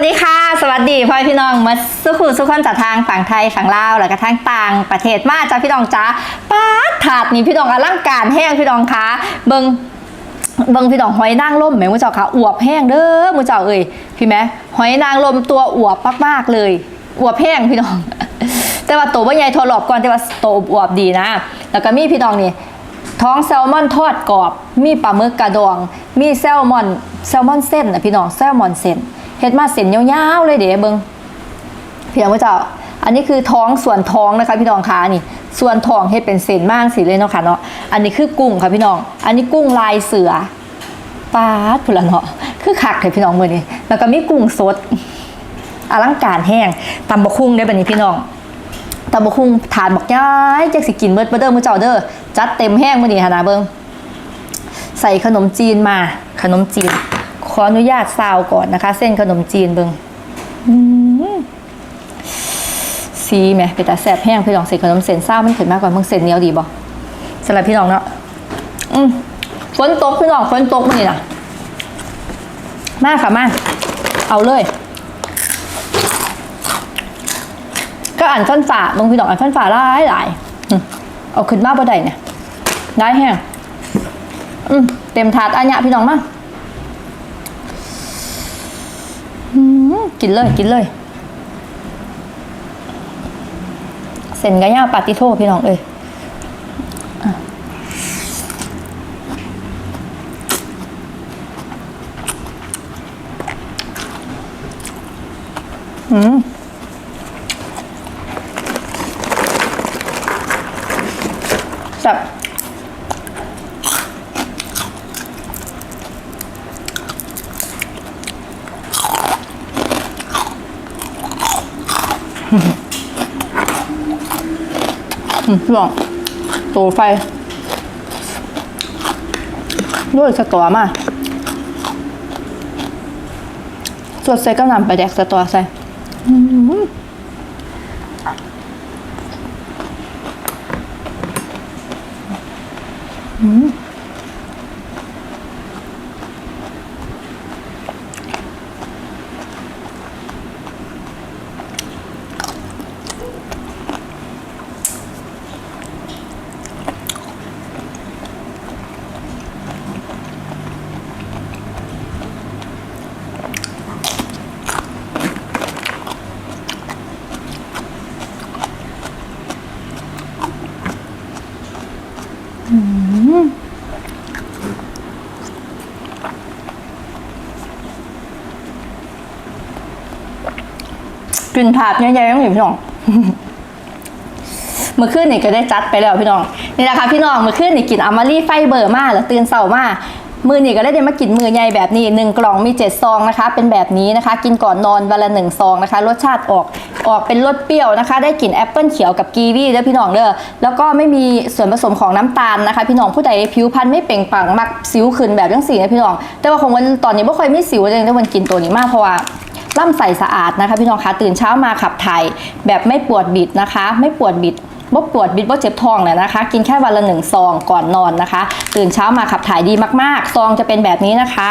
วัสดีค่ะ สวัสดีพ่อพี่น้องมาสุขุสุขคนจากทางฝั่งไทยฝั่งลาวแล้วก็ทางต่างประเทศมาจ้าพี่น้องจ้าป้าดถาดนี่พี่น้องอลังการแห้งพี่น้องคะเบิงเบิงพี่น้องหอยนางรมแหมมือเจ้าค่ะอวบแห้งเด้อมือเจ้าเอ้ยพี่แม่หอยนางรมตัวอวบมากๆเลยอวบแห้งพี่น้อง แต่ว่าโตว่าใหญ่ทอหลอบก่อนแต่ว่าโตอวบดีนะ แล้วก็มีพี่น้องนี่ท้องแซลมอนทอดกรอบ มีปลาหมึกกระดอง มีแซลมอนแซลมอนเส้นนะพี่น้องแซลมอนเส้น เฮ็ดมาเส้นยาวๆเลยเดี๋ยวเบิงพี่น้องเจ้า อันนี้คือท้องส่วนท้องนะคะพี่น้องคะนี่ส่วนท้องเฮ็ดเป็นเส้นมากสิเลยเนาะค่ะเนาะอันนี้คือกุ้งค่ะพี่น้อง อันนี้กุ้งลายเสือปลาดพุ่นละเนาะคือคักเถอะพี่น้องมือนี้แล้วก็มีกุ้งสดอลังการแห้งตำบะคุ้งได้แบัดนี้พี่น้องตำบะคุ้งทานบอกย้ายจักสิกินเบิดเบอเดอร์มือเจ้าเด้อจัดเต็มแห้งมือนี้ค่ะนะเบิงใส่ขนมจีนมาขนมจีน ขออนุญาตซาวก่อนนะคะ เส้นขนมจีนเบิงอืมสีแหมเป็นตาแสบแห้งพี่น้องใส่ขนมเส้นซาวมันขึ้นมากกว่ามึงเส้นเหนียวดีบ่สำหรับพี่น้องเนาะอืมฝนตกพี่น้องฝนตกมื้อนี้น่ะมากค่ะมากเอาเลย ก็อ่านฟันฝ่าบางพี่น้องอ่านฟันฝ่าหลายหลายเอาขึ้นมาบ่ได้เนี่ยได้แห้งอืมเต็มถาดอันยะพี่น้องมาอืม กินเลยกินเลย เส้นกะยาปาติโทพี่น้องเอ้ยอืม แบบ อืมลองตูไฟด้วยสตอมาสวดใส่ก็นำไปแดกสตอใส่ กลิ่นถาดใหญ่ๆต้องอยู่พี่น้องเมื่อคืนนี่ก็ได้จัดไปแล้วพี่น้องนี่แหละค่ะพี่น้องเมื่อคืนนี่กินอามารี่ไฟเบอร์มากแล้วตื่นเสาร์มากมือนี่ก็ได้เดี๋ยวมากินมือใหญ่แบบนี้หนึ่งกล่องมีเจ็ดซองนะคะ เป็นแบบนี้นะคะ กินก่อนนอนวันละหนึ่งซองนะคะ รสชาติออกออกเป็นรสเปรี้ยวนะคะ ได้กลิ่นแอปเปิลเขียวกับกีวีเด้อพี่น้องเด้อแล้วก็ไม่มีส่วนผสมของน้ำตาลนะคะ พี่น้องผู้ใดผิวพรรณไม่เปล่งปลั่งมักสิวขึ้นแบบยังสี่นะพี่น้องแต่ว่าของวันตอนนี้ไม่ค่อยมีสิวเลยแต่วันกินตัวนี้มากเพราะว่า ล่ำใสสะอาดนะคะ พี่น้องคะตื่นเช้ามาขับถ่ายแบบไม่ปวดบิดนะคะ ไม่ปวดบิดบ่ปวดบิดบ่เจ็บท้องเลยนะคะ กินแค่วันละหนึ่งซองก่อนนอนนะคะ ตื่นเช้ามาขับถ่ายดีมากๆ ซองจะเป็นแบบนี้นะคะ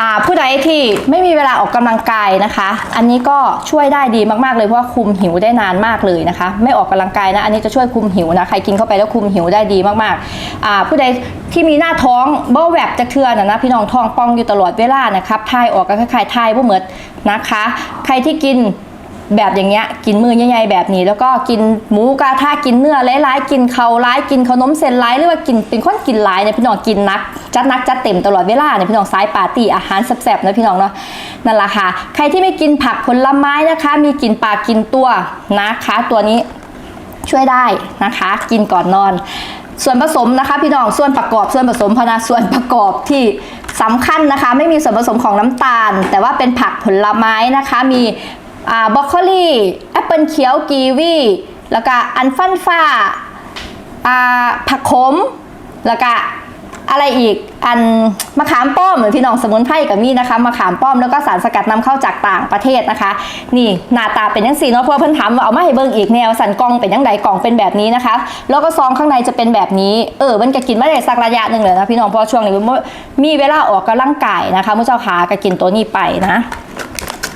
อ่าผู้ใดที่ไม่มีเวลาออกกำลังกายนะคะ อันนี้ก็ช่วยได้ดีมากๆเลยเพราะว่าคุมหิวได้นานมากเลยนะคะ ไม่ออกกำลังกายนะ อันนี้จะช่วยคุมหิวนะ ใครกินเข้าไปแล้วคุมหิวได้ดีมากๆอ่าผู้ใดที่มีหน้าท้องเบ้าแหวบจะเทือนนะนะพี่น้องท้องป้องอยู่ตลอดเวลานะครับทายออกก็คล้ายๆทายบ่เหมือนนะคะ ใครที่กิน แบบอย่างเงี้ยกินมือใหญ่ๆแบบนี้ แล้วก็กินหมูกระทะกินเนื้อหลายๆกินเขาร้ายกินขนมเส้นร้ายหรือว่ากินเป็นคนกินหลายเนี่ยพี่น้องกินนักจัดนักจัดเต็มตลอดเวลาเนี่ยพี่น้องสายปาร์ตี้อาหารแซ่บๆนะพี่น้องเนาะนั่นแหละค่ะ ใครที่ไม่กินผักผลไม้นะคะ มีกินปลากินตัวนะคะ ตัวนี้ช่วยได้นะคะ กินก่อนนอน ส่วนผสมนะคะ พี่น้องส่วนประกอบส่วนผสมพนะส่วนประกอบที่สำคัญนะคะ ไม่มีส่วนผสมของน้ำตาล แต่ว่าเป็นผักผลไม้นะคะ มี อ่าบรอกโคลีแอปเปิลเขียวกีวีแล้วก็อันฟันฟ้าอ่าผักขม แล้วก็อะไรอีกอันมะขามป้อมหรือพี่น้องสมุนไพรกับมีนะคะมะขามป้อมแล้วก็สารสกัดนำเข้าจากต่างประเทศนะคะ นี่หน้าตาเป็นยังสีเนาะเพราะว่าเพิ่นถามว่าเอามาให้เบิ่งอีกแนวสันกล่องเป็นยังไงกล่องเป็นแบบนี้นะคะ แล้วก็ซองข้างในจะเป็นแบบนี้เออมันก็กินมาได้สักระยะหนึ่งเลยนะพี่น้องเพราะช่วงนี้มีเวลาออกกำลังกายนะคะมื่เจ้าขาก็กินตัวนี้ไปนะ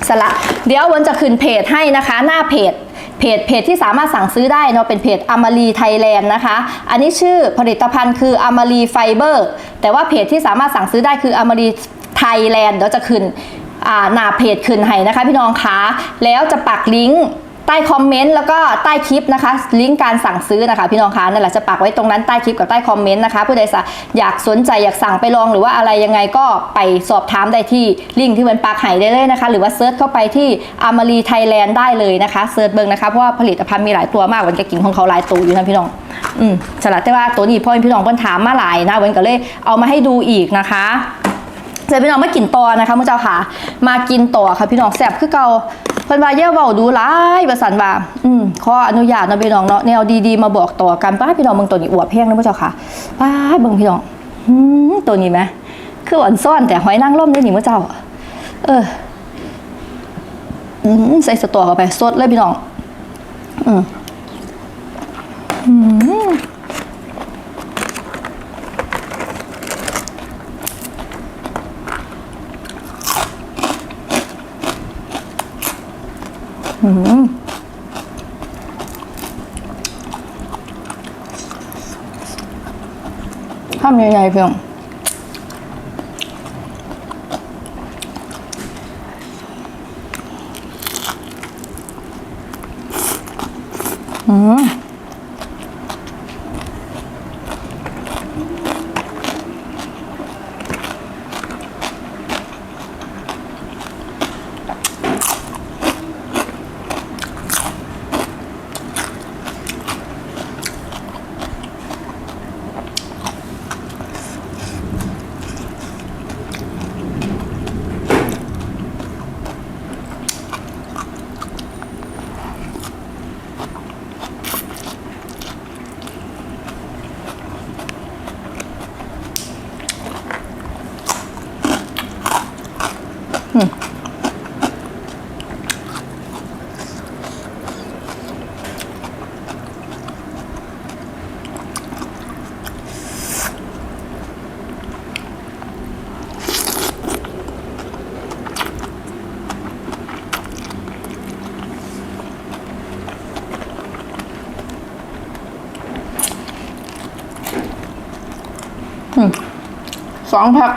สละเดี๋ยววันจะขึ้นเพจให้นะคะหน้าเพจเพจเพจที่สามารถสั่งซื้อได้เนาะเป็นเพจอมารีไทยแลนด์นะคะ อันนี้ชื่อผลิตภัณฑ์คืออมารีไฟเบอร์แต่ว่าเพจที่สามารถสั่งซื้อได้คืออมารีไทยแลนด์เดี๋ยวจะขึ้นอ่าหน้าเพจขึ้นให้นะคะพี่น้องคะแล้วจะปักลิงก์ ใต้คอมเมนต์แล้วก็ใต้คลิปนะคะลิงก์การสั่งซื้อนะคะ พี่น้องคะนั่นแหละจะปักไว้ตรงนั้นใต้คลิปกับใต้คอมเมนต์นะคะผู้ใดสะอยากสนใจอยากสั่งไปลองหรือว่าอะไรยังไงก็ไปสอบถามได้ที่ลิงก์ที่เป็นปักไห้ได้เลยนะคะ หรือว่าเซิร์ชเข้าไปที่อามารีไทยแลนด์ได้เลยนะคะเซิร์ชเบิงนะคะเพราะว่าผลิตภัณฑ์มีหลายตัวมากวันจะกินของเขาหลายตัวอยู่นะพี่น้องอืมสลัดแต่ว่าตัวนี้พ่อพี่น้องเพิ่นถามมาหลายนะวันก็เลยเอามาให้ดูอีกนะคะเสร็จพี่น้องมากินต่อนะคะมุ้เจ้าค่ะ มากินต่อค่ะพี่น้องแซ่บคือเกา พิ่นว่าเย่าเว้าดูหลายประสันว่าอืมขออนุญาตเนาะพี่น้องเนาะแนวดีๆมาบอกต่อกันป้าพี่น้องเบิ่งตัวนี้อวบแพงนะมุ้เจ้าค่ะป้าเบิ่งพี่น้องอืมตัวนี้ไหมคืออ่อนซ่อนแต่หอยนางรมด้วยนี่มุ้เจ้า เอออืมใส่สตอเข้าไปสดเลยพี่น้อง อืมอืม ข้ามใหญ่ๆเพียงอืม สองพัก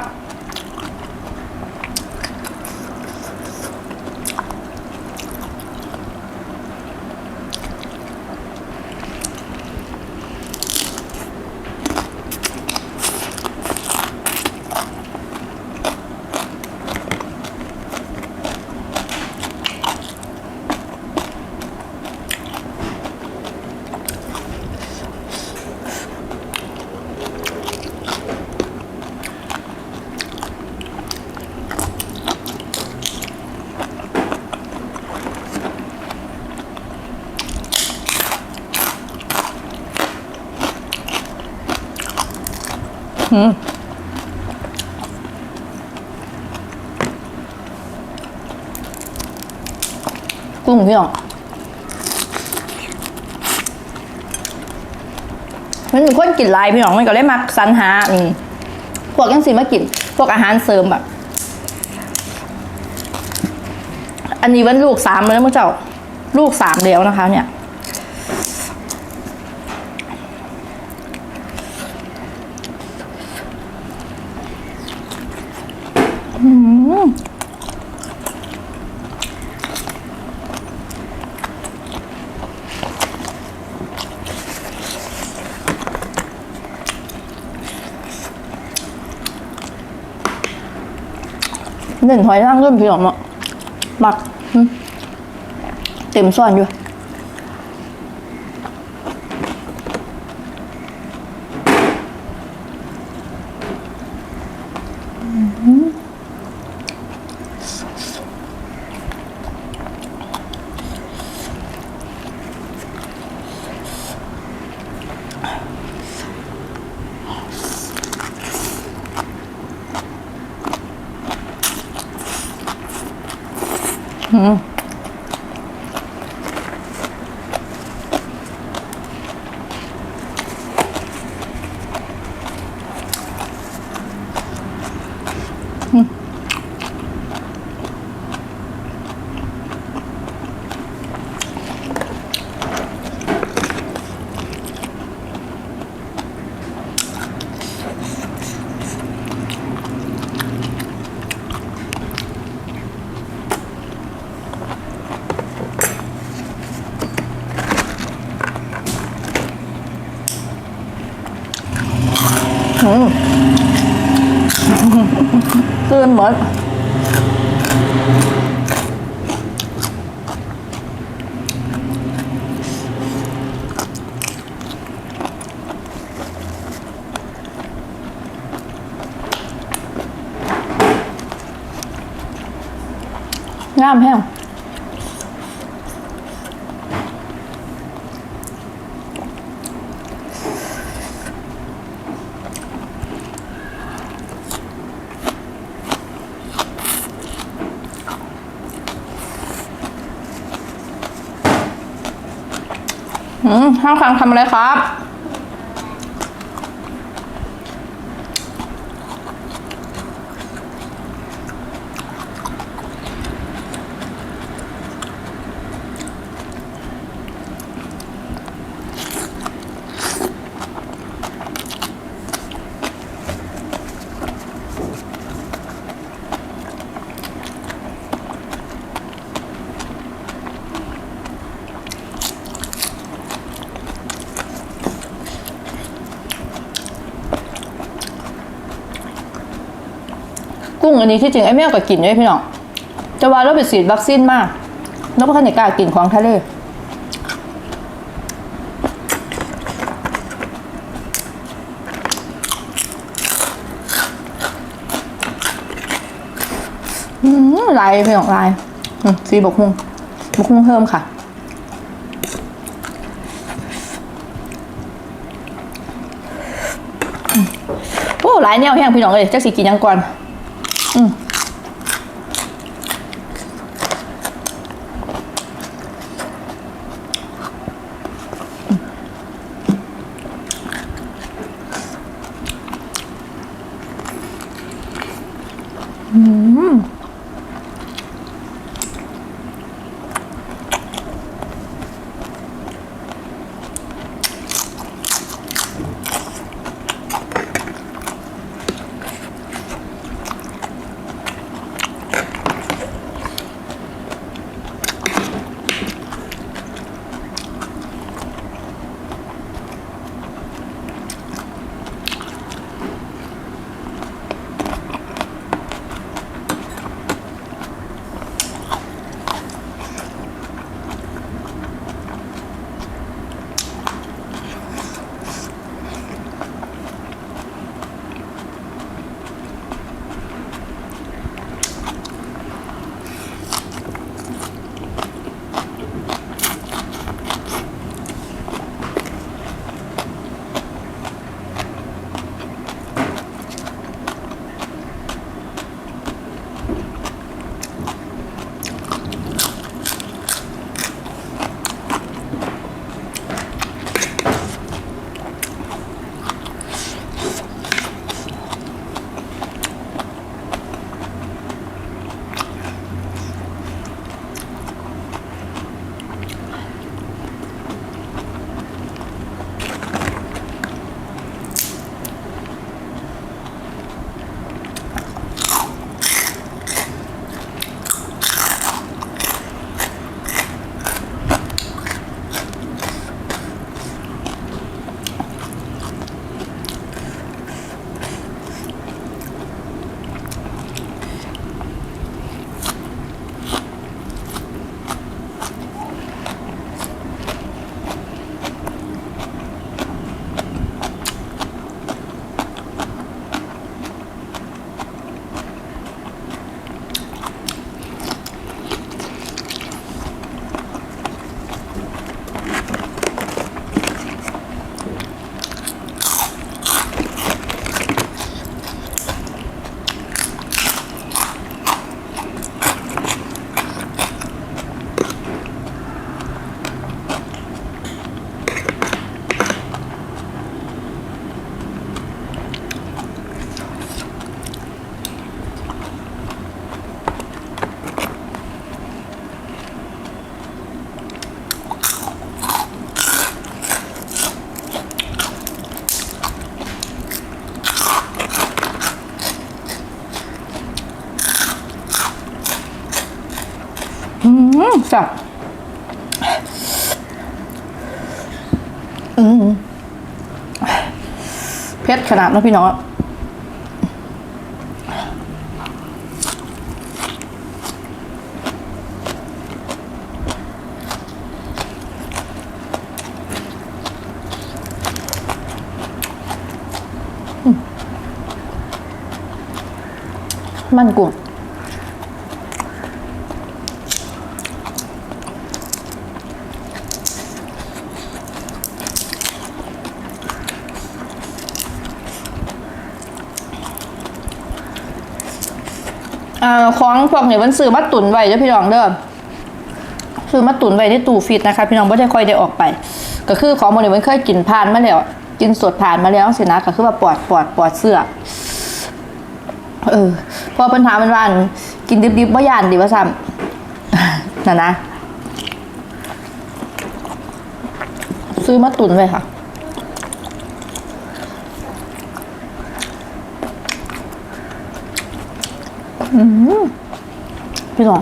กุ้งพี่น้องมันเป็นคนกินลายพี่น้องมันก็เลยมักสรรหาพวกยังสิมากิน พวกอาหารเสริมแบบ อันนี้วันลูกสามแล้วมั้งเจ้า ลูกสามแล้วนะคะ เนี่ย เด่นหอยนางรมพี่น้องเนาะมักหึเต็มซ่อนอยู่ อ อืม เกินหมดงามแห้ง อืมห้าวคังทำอะไรครับ กุ้งอันนี้ที่จริงไอ้แม่ก็กินด้วยพี่น้องจะว่าเราไปฉีดวัคซีนมากแล้วพ่อในกล้ากินของทะเลลายพี่น้องลายสีบกฮุงบกฮุงเพิ่มค่ะ โอ้หลายแนวแห้งพี่น้องเลยจักสิกินยังก่อน อืมจับอืมเผ็ดขนาดนั้นพี่น้องมันกุ้ง อ่าของพวกนี้มันซื้อมาตุนไว้เด้อพี่น้องเด้อซื้อมาตุนไว้ในตู้ฟิตนะคะ พี่น้องไม่ได้ค่อยได้ออกไป ก็คือของพวกนี้มันเคยกินผ่านมาแล้วกินสดผ่านมาแล้วสินะก็คือว่าปลอดปลอดปลอดเสื้อเออพอเพิ่นถามันว่านกินดิบๆบ่ยานดีว่าซ้ำนะนะ ซื้อมาตุนไว้ค่ะ พี่น้อ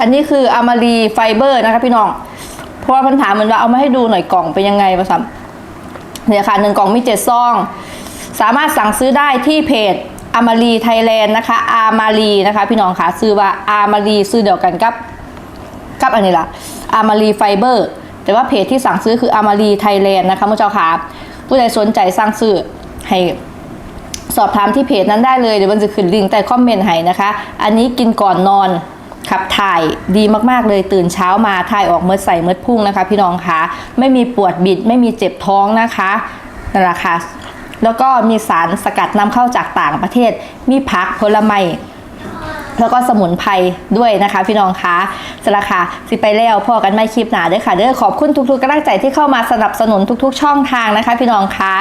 อันนี้คืออามารีไฟเบอร์นะคะพี่น้อง เพราะว่าพันถามเหมือนว่าเอามาให้ดูหน่อยกล่องเป็นยังไงประสัมเนี่ยค่ะหนึ่งกล่องมีเจ็ดซอง สามารถสั่งซื้อได้ที่เพจอามารีไทยแลนด์นะคะ อามารีนะคะ พี่น้องคะซื้อว่าอามารีซื้อเดียวกันกับกับอันนี้ละอามารีไฟเบอร์แต่ว่าเพจที่สั่งซื้อคืออามารีไทยแลนด์นะคะมุเจ้าค่ะผู้ใดสนใจสั่งซื้อให้สอบถามที่เพจนั้นได้เลยเดี๋ยวมันจะขึ้นลิงก์ใต้คอมเมนต์ให้นะคะ อันนี้กินก่อนนอน ขับถ่ายดีมากๆเลยตื่นเช้ามาถ่ายออกเมื่อใส่เมื่อพุ่งนะคะ พี่น้องคะไม่มีปวดบิดไม่มีเจ็บท้องนะคะนั่นแหละค่ะแล้วก็มีสารสกัดนำเข้าจากต่างประเทศ มีผักผลไม้แล้วก็สมุนไพรด้วยนะคะ พี่น้องคะสละค่ะ สิไปแล้วพอกันไม่คลิปหนาเด้อค่ะเด้อขอบคุณทุกๆกำลังใจที่เข้ามาสนับสนุนทุก ๆ ช่องทางนะคะ พี่น้องคะ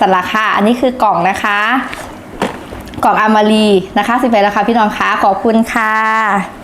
สละค่ะอันนี้คือกล่องนะคะ กล่องอามารีนะคะ สิไปแล้วค่ะพี่น้องคะขอบคุณค่ะ